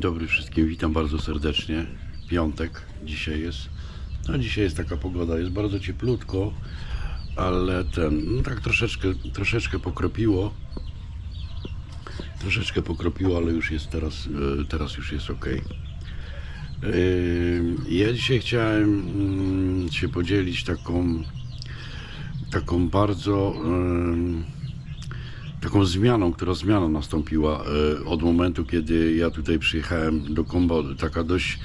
Dzień dobry wszystkim, witam bardzo serdecznie. Piątek dzisiaj jest. No dzisiaj jest taka pogoda, jest bardzo cieplutko, ale ten, no tak troszeczkę, troszeczkę pokropiło. Troszeczkę pokropiło, ale już jest teraz, e, teraz już jest ok. Ja dzisiaj chciałem mm, się podzielić taką, taką bardzo taką zmianą, która zmiana nastąpiła e, od momentu, kiedy ja tutaj przyjechałem do Kambodży. Taka dość,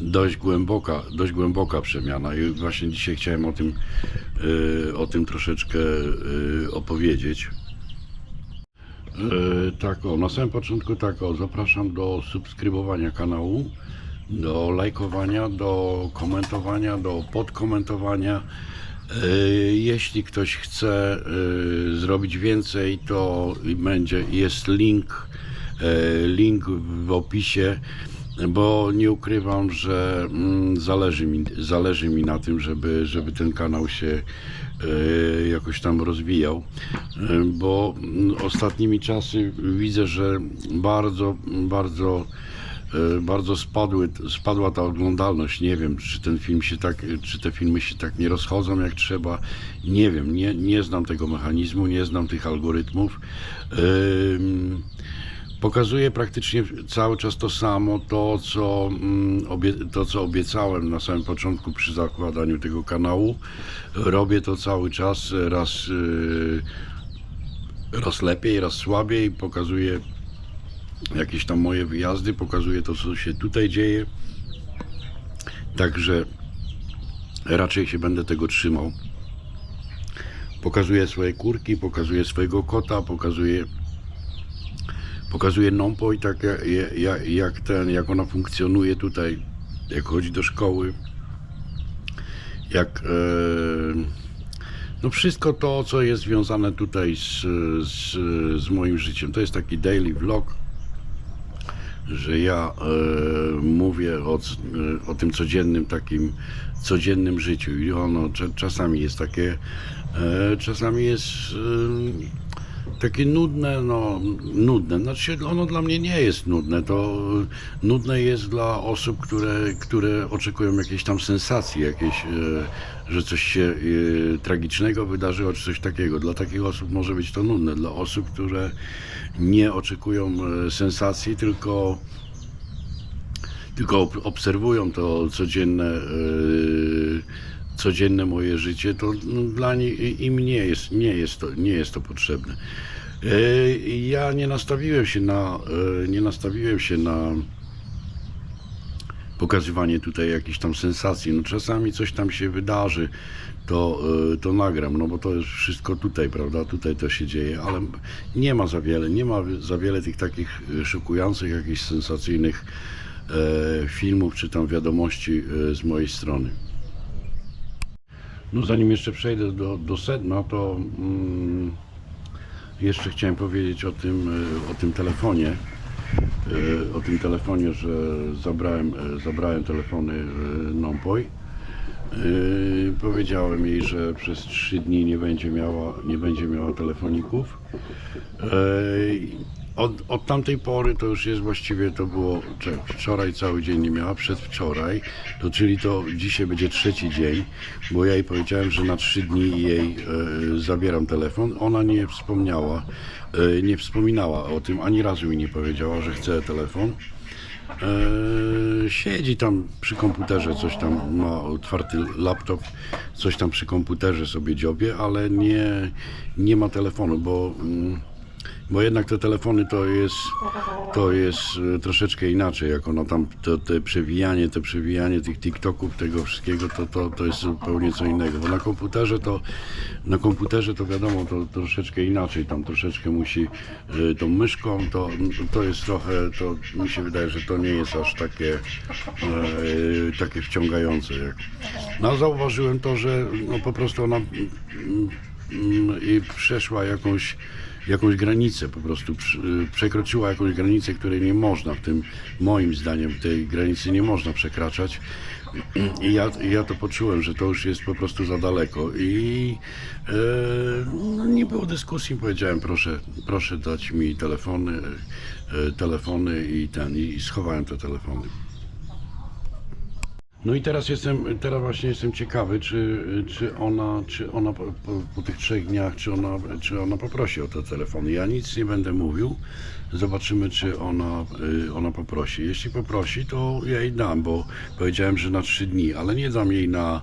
dość głęboka, dość głęboka przemiana i właśnie dzisiaj chciałem o tym, e, o tym troszeczkę e, opowiedzieć. Tak, o, na samym początku tak, o, zapraszam do subskrybowania kanału, do lajkowania, do komentowania, do podkomentowania. E, Jeśli ktoś chce e, zrobić więcej, to będzie, jest link, e, link w opisie, bo nie ukrywam, że mm, zależy mi, zależy mi na tym, żeby, żeby ten kanał się jakoś tam rozwijał, bo mm, ostatnimi czasy widzę, że bardzo, bardzo bardzo spadły, spadła ta oglądalność. Nie wiem, czy ten film się tak, czy te filmy się tak nie rozchodzą jak trzeba. Nie wiem, nie, nie znam tego mechanizmu, nie znam tych algorytmów. Ym, Pokazuję praktycznie cały czas to samo, to co, mm, to co obiecałem na samym początku przy zakładaniu tego kanału. Robię to cały czas, raz, yy, raz lepiej, raz słabiej. Pokazuję jakieś tam moje wyjazdy, pokazuję to, co się tutaj dzieje. Także raczej się będę tego trzymał. Pokazuję swoje kurki, pokazuję swojego kota, pokazuję pokazuję Nompo i tak jak, jak, jak ten, jak ona funkcjonuje tutaj, jak chodzi do szkoły, jak e, no wszystko to, co jest związane tutaj z, z, z moim życiem. To jest taki daily vlog, że ja e, mówię o, c- o tym codziennym takim codziennym życiu. I ono cza- czasami jest takie e, czasami jest e, takie nudne, no nudne, znaczy ono dla mnie nie jest nudne, to nudne jest dla osób, które, które oczekują jakiejś tam sensacji, jakieś, e, że coś się e, tragicznego wydarzyło, czy coś takiego. Dla takich osób może być to nudne, dla osób, które nie oczekują e, sensacji, tylko tylko ob- obserwują to codzienne, codzienne moje życie, to no, dla nich im nie jest, nie jest, to, nie jest to potrzebne. E, Ja nie nastawiłem się na, e, nie nastawiłem się na pokazywanie tutaj jakichś tam sensacji. No czasami coś tam się wydarzy, to, e, to nagram, no bo to jest wszystko tutaj, prawda? Tutaj to się dzieje, ale nie ma za wiele, nie ma za wiele tych takich szokujących, jakichś sensacyjnych filmów czy tam wiadomości z mojej strony. No zanim jeszcze przejdę do, do sedna, to mm, jeszcze chciałem powiedzieć o tym, e, o tym telefonie. E, O tym telefonie, że zabrałem, e, zabrałem telefony Nompoj. Powiedziałem jej, że przez trzy dni nie będzie miała, nie będzie miała telefoników. Od, od tamtej pory to już jest właściwie to było wczoraj cały dzień nie miała, przedwczoraj, to czyli to dzisiaj będzie trzeci dzień, bo ja jej powiedziałem, że na trzy dni jej e, zabieram telefon. Ona nie wspomniała, e, nie wspominała o tym, ani razu mi nie powiedziała, że chce telefon. E, siedzi tam przy komputerze, coś tam ma otwarty laptop, coś tam przy komputerze sobie dziobie, ale nie, nie ma telefonu, bo, mm, bo jednak te telefony to jest, to jest e, troszeczkę inaczej, jak ono tam, to, te przewijanie, te przewijanie tych TikToków, tego wszystkiego, to, to, to jest zupełnie co innego, bo na komputerze to, na komputerze to wiadomo, to troszeczkę inaczej, tam troszeczkę musi e, tą myszką, to, to jest trochę, to mi się wydaje, że to nie jest aż takie, e, takie wciągające. Jak. No zauważyłem to, że no, po prostu ona mm, mm, i przeszła jakąś, jakąś granicę, po prostu y, przekroczyła jakąś granicę, której nie można w tym, moim zdaniem, tej granicy nie można przekraczać. I ja, ja to poczułem, że to już jest po prostu za daleko. I e, no, nie było dyskusji, powiedziałem, proszę, proszę dać mi telefony, e, telefony i ten, i schowałem te telefony. No i teraz jestem, teraz właśnie jestem ciekawy, czy, czy ona, czy ona po, po, po tych trzech dniach, czy ona, czy ona poprosi o te telefony. Ja nic nie będę mówił. Zobaczymy, czy ona, y, ona poprosi. Jeśli poprosi, to ja jej dam, bo powiedziałem, że na trzy dni, ale nie dam jej na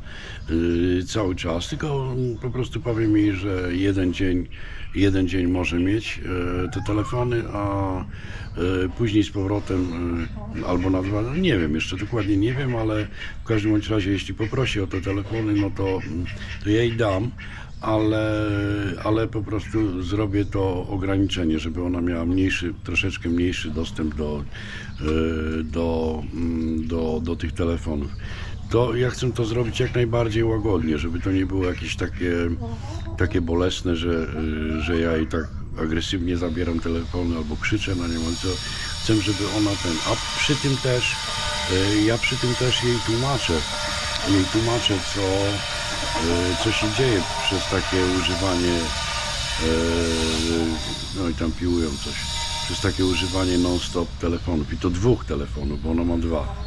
y, cały czas, tylko po prostu powiem jej, że jeden dzień, jeden dzień może mieć y, te telefony, a później z powrotem y, albo na dwa, no nie wiem, jeszcze dokładnie nie wiem, ale w każdym bądź razie, jeśli poprosi o te telefony, no to, mm, to ja jej dam, ale, ale po prostu zrobię to ograniczenie, żeby ona miała mniejszy, troszeczkę mniejszy dostęp do, y, do, mm, do, do tych telefonów. To ja chcę to zrobić jak najbardziej łagodnie, żeby to nie było jakieś takie, takie bolesne, że, że ja jej tak agresywnie zabieram telefony albo krzyczę na nią, co chcę, żeby ona ten, a przy tym też, y, ja przy tym też jej tłumaczę, jej tłumaczę, co, y, co się dzieje przez takie używanie, y, no i tam piłują coś, przez takie używanie non-stop telefonów. I to dwóch telefonów, bo ona ma dwa.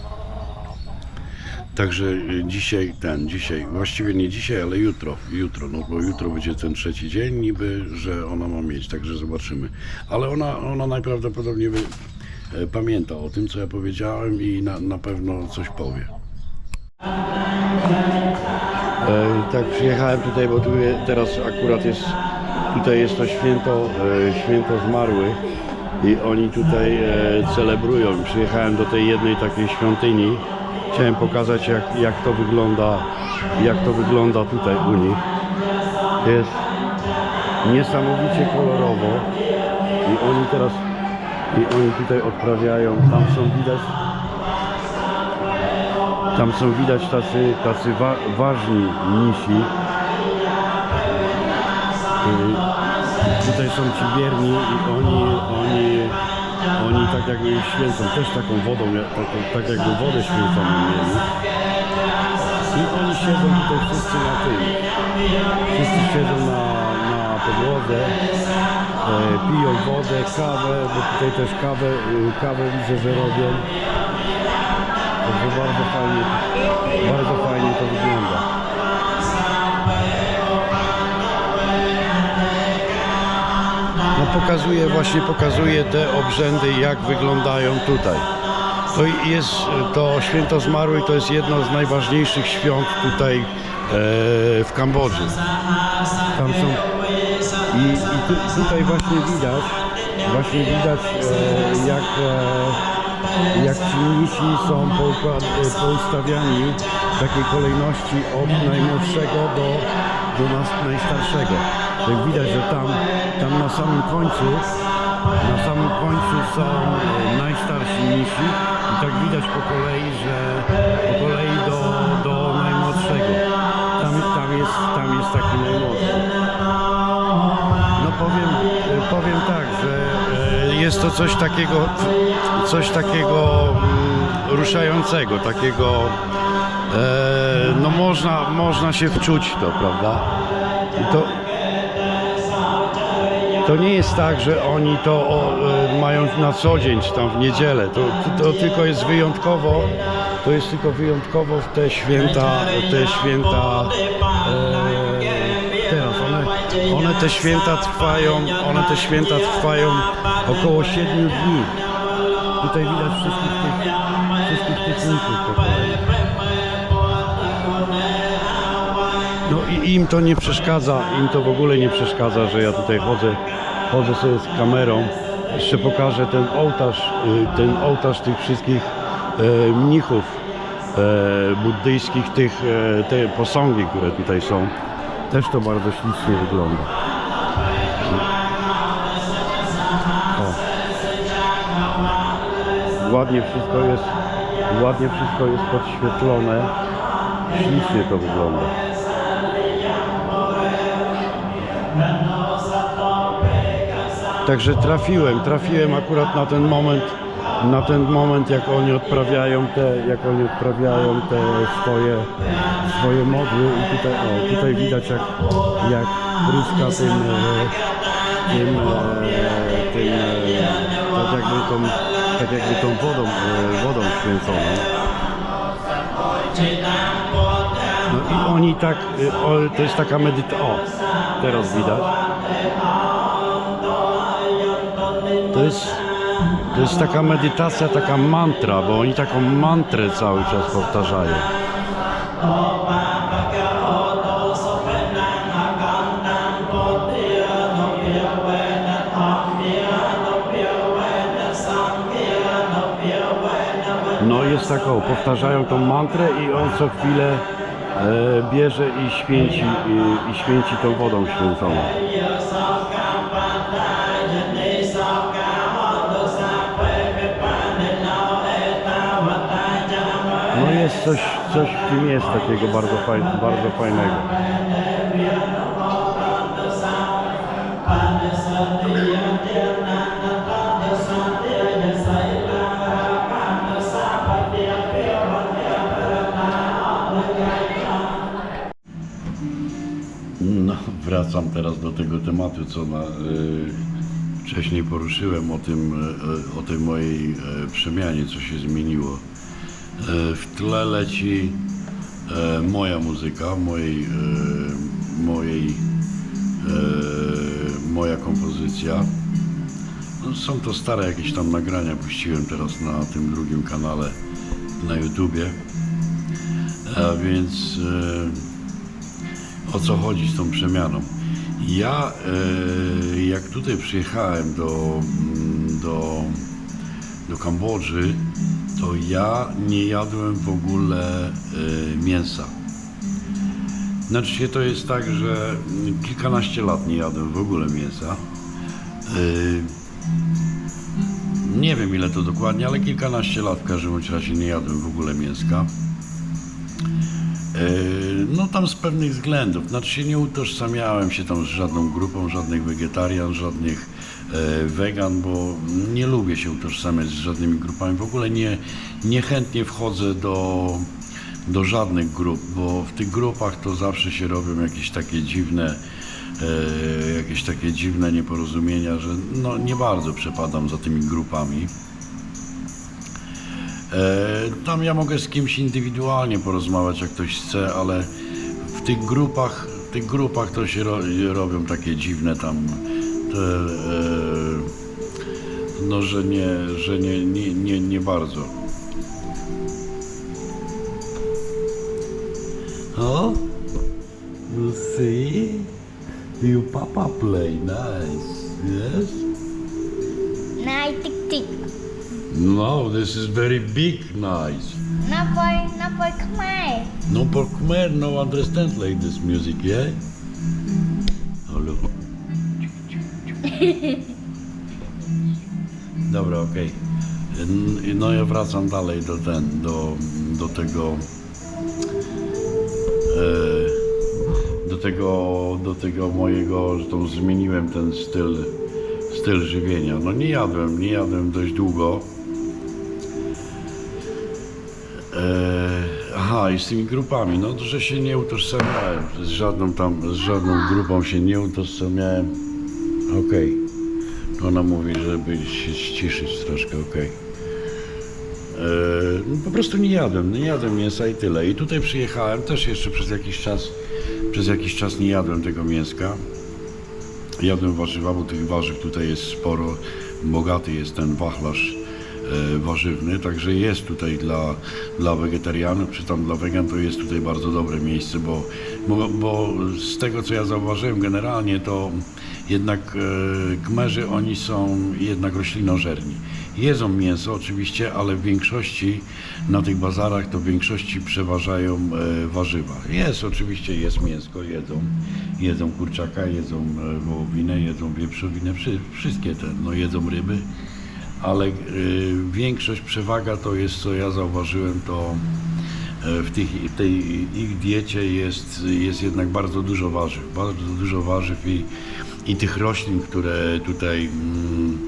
Także y, dzisiaj ten, dzisiaj, właściwie nie dzisiaj, ale jutro, jutro, no bo jutro będzie ten trzeci dzień niby, że ona ma mieć, także zobaczymy. Ale ona, ona najprawdopodobniej e, pamięta o tym, co ja powiedziałem i na, na pewno coś powie. E, tak, przyjechałem tutaj, bo tu teraz akurat jest, tutaj jest to święto, e, święto zmarłych i oni tutaj e, celebrują. Przyjechałem do tej jednej takiej świątyni. Chciałem pokazać jak, jak to wygląda, jak to wygląda tutaj u nich. Jest niesamowicie kolorowo i oni teraz, i oni tutaj odprawiają, tam są widać tam są widać tacy, tacy wa ważni mnisi. Y, Tutaj są ci wierni i oni, oni, oni tak jakby święcą, też taką wodą, tak jakby wodę święconą mieli. I oni siedzą tutaj wszyscy na tym. Wszyscy siedzą na, na podłodze, e, piją wodę, kawę, bo tutaj też kawę, y, kawę widzę, że robią. Bardzo fajnie, pokazuje, właśnie pokazuje te obrzędy, jak wyglądają tutaj. To jest, to święto zmarłych to jest jedno z najważniejszych świąt tutaj e, w Kambodży. Tam są i, i tu, tutaj właśnie widać, właśnie widać e, jak, e, jak ci mnisi są poukład, e, poustawiani w takiej kolejności od najmłodszego do, do nas, najstarszego. Tak widać, że tam, tam na samym końcu na samym końcu są e, najstarsi mnisi i tak widać po kolei, że po kolei do, do najmłodszego. Tam, tam, jest, tam jest taki najmłodszy. No powiem, powiem tak, że e, jest to coś takiego, coś takiego mm, ruszającego, takiego, e, no można, można się wczuć to, prawda? To, to nie jest tak, że oni to o, e, mają na co dzień, czy tam w niedzielę, to, to tylko jest wyjątkowo, to jest tylko wyjątkowo w te święta, te święta e, teraz, one, one te święta trwają, one te święta trwają Około 7 dni. Tutaj widać wszystkich tych, wszystkich tych. No i im to nie przeszkadza, im to w ogóle nie przeszkadza, że ja tutaj chodzę, chodzę sobie z kamerą. Jeszcze pokażę ten ołtarz, y, ten ołtarz tych wszystkich e, mnichów e, buddyjskich, tych, e, te posągi, które tutaj są. Też to bardzo ślicznie wygląda. O. Ładnie wszystko jest, ładnie wszystko jest podświetlone. Ślicznie to wygląda. Także trafiłem, trafiłem akurat na ten moment, na ten moment jak oni odprawiają te, jak oni odprawiają te swoje, swoje modły i tutaj, o, tutaj widać jak, jak pryska tym, e, tym, e, tym e, tak jakby tą, tak jakby tą wodą, wodą święconą. No i oni tak, to jest taka medytacja, o, teraz widać. To jest, to jest taka medytacja, taka mantra, bo oni taką mantrę cały czas powtarzają. No jest tak, o, powtarzają tą mantrę i on co chwilę e, bierze i święci, i, i święci tą wodą święconą. Jest coś, coś w tym jest takiego bardzo, faj, bardzo fajnego. No, wracam teraz do tego tematu, co na, y, wcześniej poruszyłem o tym, y, o tej mojej y, przemianie, co się zmieniło. Y, w tle leci y, moja muzyka, mojej, y, mojej, moja kompozycja. No, są to stare jakieś tam nagrania, puściłem teraz na tym drugim kanale na YouTubie. A więc o co chodzi z tą przemianą. Ja, e, jak tutaj przyjechałem do, mm, do, do Kambodży, to ja nie jadłem w ogóle e, mięsa. Znaczy to jest tak, że kilkanaście lat nie jadłem w ogóle mięsa. E, nie wiem ile to dokładnie, ale kilkanaście lat w każdym razie nie jadłem w ogóle mięska. E, No tam z pewnych względów. Znaczy nie utożsamiałem się tam z żadną grupą, żadnych wegetarian, żadnych wegan, bo nie lubię się utożsamiać z żadnymi grupami. W ogóle nie, niechętnie wchodzę do, do żadnych grup, bo w tych grupach to zawsze się robią jakieś takie dziwne e, jakieś takie dziwne nieporozumienia, że no nie bardzo przepadam za tymi grupami. E, Tam ja mogę z kimś indywidualnie porozmawiać, jak ktoś chce, ale w tych grupach, w tych grupach to się ro, robią takie dziwne tam e, no, że nie, że nie, nie, nie, nie bardzo. O, you see, you papa play nice, yes? Nai tik tik. No, this is very big nice. Napoi, napoi Khmer. No por Khmer no understand like this music, yeah? Dobra, okej. N- No ja wracam dalej do ten, do, do tego e, do tego, do tego mojego, że tą zmieniłem ten styl, styl żywienia. No nie jadłem, nie jadłem dość długo. E, aha, i z tymi grupami, no że się nie utożsamiałem, z żadną tam, z żadną grupą się nie utożsamiałem. Okej. Ona mówi, żeby się ściszyć troszkę, okej. E, no po prostu nie jadłem, nie jadłem mięsa i tyle. I tutaj przyjechałem też jeszcze przez jakiś czas, przez jakiś czas nie jadłem tego mięska. Jadłem warzywa, bo tych warzyw tutaj jest sporo. Bogaty jest ten wachlarz warzywny, także jest tutaj dla, dla wegetarianów, czy tam dla wegan, to jest tutaj bardzo dobre miejsce, bo, bo, bo z tego co ja zauważyłem generalnie, to jednak e, Kmerzy oni są jednak roślinożerni. Jedzą mięso oczywiście, ale w większości na tych bazarach to w większości przeważają e, warzywa. Jest oczywiście, jest mięsko, jedzą, jedzą kurczaka, jedzą e, wołowinę, jedzą wieprzowinę, wszy, wszystkie te, no jedzą ryby, ale e, większość, przewaga to jest, co ja zauważyłem, to e, w tych, tej ich diecie jest, jest jednak bardzo dużo warzyw, bardzo dużo warzyw i, i tych roślin, które tutaj mm,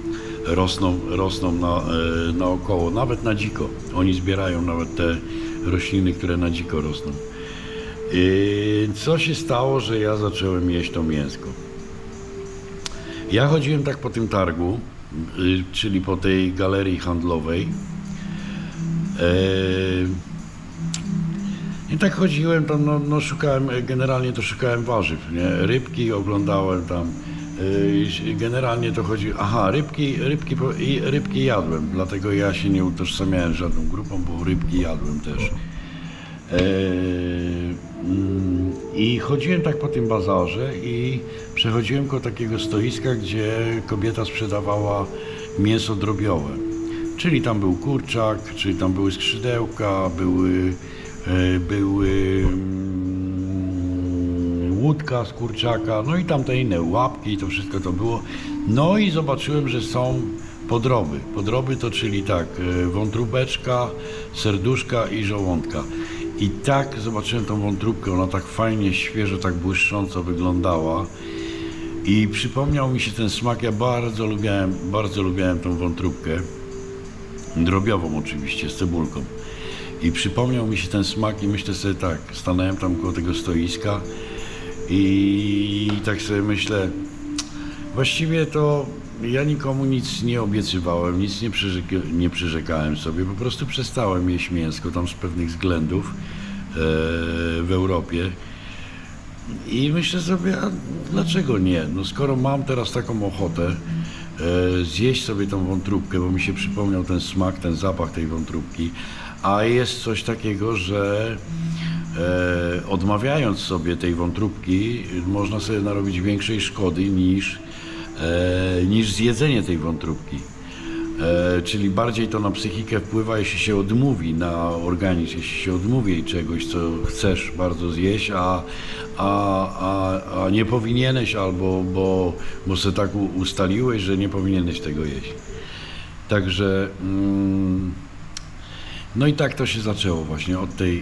rosną, rosną na, e, naokoło, nawet na dziko. Oni zbierają nawet te rośliny, które na dziko rosną. I co się stało, że ja zacząłem jeść to mięsko? Ja chodziłem tak po tym targu, y, czyli po tej galerii handlowej. E, I tak chodziłem tam, no, no szukałem, e, generalnie to szukałem warzyw, nie? Rybki oglądałem tam. e, Generalnie to chodzi, aha, rybki, rybki, rybki jadłem, dlatego ja się nie utożsamiałem żadną grupą, bo rybki jadłem też. I chodziłem tak po tym bazarze i przechodziłem koło takiego stoiska, gdzie kobieta sprzedawała mięso drobiowe. Czyli tam był kurczak, czyli tam były skrzydełka, były, e, były mm, łódka z kurczaka, no i tam te inne łapki, to wszystko to było. No i zobaczyłem, że są podroby. Podroby to czyli tak, e, wątróbeczka, serduszka i żołądka. I tak zobaczyłem tą wątróbkę, ona tak fajnie, świeżo, tak błyszcząco wyglądała. I przypomniał mi się ten smak, ja bardzo lubiałem, bardzo lubiałem tą wątróbkę. Drobiową oczywiście, z cebulką. I przypomniał mi się ten smak i myślę sobie tak, stanąłem tam koło tego stoiska i tak sobie myślę, właściwie to ja nikomu nic nie obiecywałem, nic nie, przyrzek- nie przyrzekałem sobie, po prostu przestałem jeść mięsko tam z pewnych względów e, w Europie. I myślę sobie, a dlaczego nie? No skoro mam teraz taką ochotę e, zjeść sobie tą wątróbkę, bo mi się przypomniał ten smak, ten zapach tej wątróbki, a jest coś takiego, że e, odmawiając sobie tej wątróbki, można sobie narobić większej szkody niż, e, niż zjedzenie tej wątróbki. E, czyli bardziej to na psychikę wpływa, jeśli się odmówi na organizm, jeśli się odmówi czegoś, co chcesz bardzo zjeść, a, a, a, a nie powinieneś albo bo, bo sobie tak ustaliłeś, że nie powinieneś tego jeść. Także mm, no i tak to się zaczęło właśnie od tej,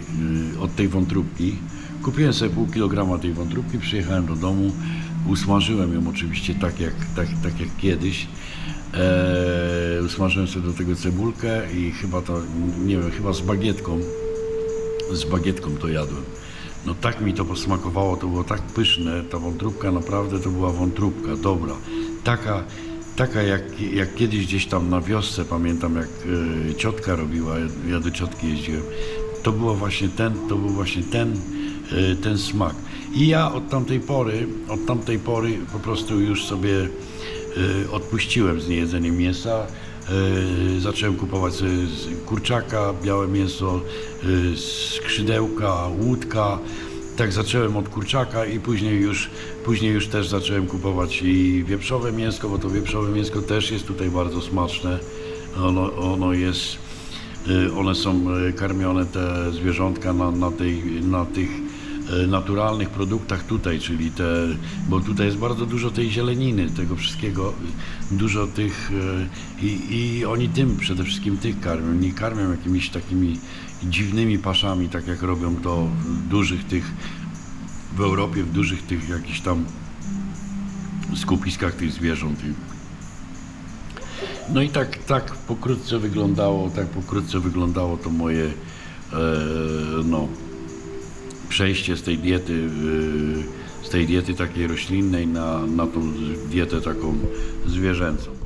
y, od tej wątróbki. Kupiłem sobie pół kilograma tej wątróbki, przyjechałem do domu, usmażyłem ją oczywiście tak jak, tak, tak jak kiedyś. Eee, usmażyłem sobie do tego cebulkę i chyba to, nie wiem, chyba z bagietką, z bagietką to jadłem. No tak mi to posmakowało, to było tak pyszne, ta wątróbka naprawdę to była wątróbka, dobra. Taka, taka jak, jak kiedyś gdzieś tam na wiosce, pamiętam jak e, ciotka robiła, ja do ciotki jeździłem, to było właśnie ten, to był właśnie ten, e, ten smak. I ja od tamtej pory, od tamtej pory po prostu już sobie e, odpuściłem z niejedzeniem mięsa. E, Zacząłem kupować kurczaka, białe mięso, e, skrzydełka, łódka. Tak zacząłem od kurczaka i później już, później już też zacząłem kupować i wieprzowe mięsko, bo to wieprzowe mięsko też jest tutaj bardzo smaczne. Ono, ono jest, e, one są e, karmione, te zwierzątka na, na, tej, na tych naturalnych produktach tutaj, czyli te, bo tutaj jest bardzo dużo tej zieleniny, tego wszystkiego, dużo tych e, i, i oni tym przede wszystkim tych karmią, nie karmią jakimiś takimi dziwnymi paszami, tak jak robią to w dużych tych, w Europie, w dużych tych jakichś tam skupiskach tych zwierząt. No i tak, tak pokrótce wyglądało, tak pokrótce wyglądało to moje e, no, przejście z tej diety, z tej diety takiej roślinnej na, na tą dietę taką zwierzęcą.